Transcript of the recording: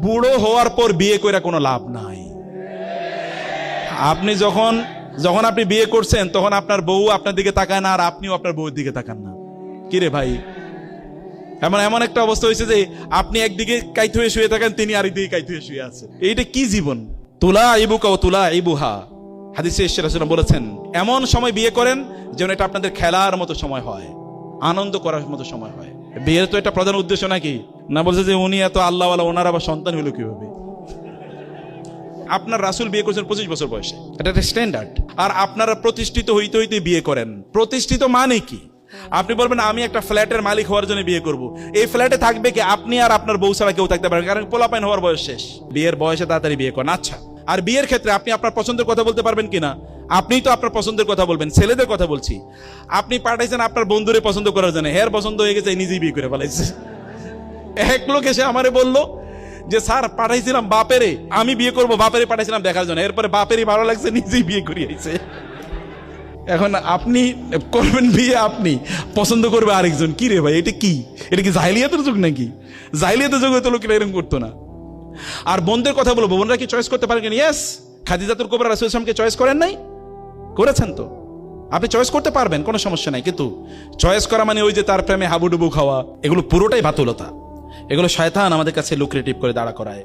বুড়ো হওয়ার পর বিয়ে করে কোনো লাভ নাই। আপনি যখন যখন আপনি বিয়ে করছেন, তখন আপনার বউ আপনার দিকে তাকায় না আর আপনিও আপনার বউয়ের দিকে তাকান না। কিরে ভাই? এমন এমন একটা অবস্থা হয়েছে যে আপনি একদিকে কাইত হয়ে শুয়ে থাকেন, তিনি আরেকদিকে কাইত হয়ে শুয়ে আছে। এইটা কি জীবন? তুলা ইবুকা ও তুলা ইবুহা। হাদিসে বলেছেন, এমন সময় বিয়ে করেন যেন এটা আপনাদের খেলার মতো সময় হয়। আনন্দ করার মতো সময় হয়। বিয়ের তো এটা প্রধান উদ্দেশ্য নাকি? না বলছে যে উনি এত আল্লাহওয়ালা ওনার আবার সন্তান হলো কীভাবে? আপনার রাসুল বিয়ে করছেন পঁচিশ বছর বয়সে। এটা একটা স্ট্যান্ডার্ড আর আপনারা প্রতিষ্ঠিত হইতে হইতে বিয়ে করেন। প্রতিষ্ঠিত মানে কি? আপনি বলবেন আমি একটা ফ্ল্যাটের মালিক হওয়ার জন্য বিয়ে করব। এই ফ্ল্যাটে থাকবে কি? আপনি আর আপনার বউ ছাড়া কেউ থাকতে পারেন কারণ পোলাপাইন হওয়ার বয়স শেষ। বিয়ের বয়সে তাড়াতাড়ি বিয়ে করেন। আচ্ছা আর বিয়ের ক্ষেত্রে আপনি আপনার পছন্দের কথা বলতে পারবেন কিনা আপনিই তো আপনার পছন্দের কথা বলবেন ছেলেদের কথা বলছি। আপনি পাঠাইছেন আপনার বন্ধুরে পছন্দ করার জন্য হের পছন্দ হয়ে গেছে নিজেই বিয়ে করে ফেলাইছে। এক লোক এসে আমারে বলল যে, স্যার, পাঠাইছিলাম বাপেরে। আমি বিয়ে করব বাপেরে পাঠাইছিলাম দেখার জন্য। এরপরে বাপেরই ভালো লাগছে, নিজেই বিয়ে করিয়েছে এখন আপনি করবেন বিয়ে আপনি, পছন্দ করবে আরেকজন। কি রে ভাই, এটা কি? এটা কি জাহিলিয়াতের যুগ নাকি? জাহিলিয়াতের যুগে তো লোকেরা এরকম করতো না। আর বোনদের কথা বলব, বোনরা কি চয়েস করতে পারেন ইয়েস খাদিজাতুর কোবরা রাসুল ইসলামকে চয়েস করেন নাই? করেছেন তো। আপনি চয়েস করতে পারবেন, কোনো সমস্যা নাই। কিন্তু চয়েস করা মানে ওই যে তার প্রেমে হাবুডুবু খাওয়া, এগুলো পুরোটাই বাতুলতা। এগুলো শয়তান আমাদের কাছে লুক্রেটিভ করে দাঁড়া করায়।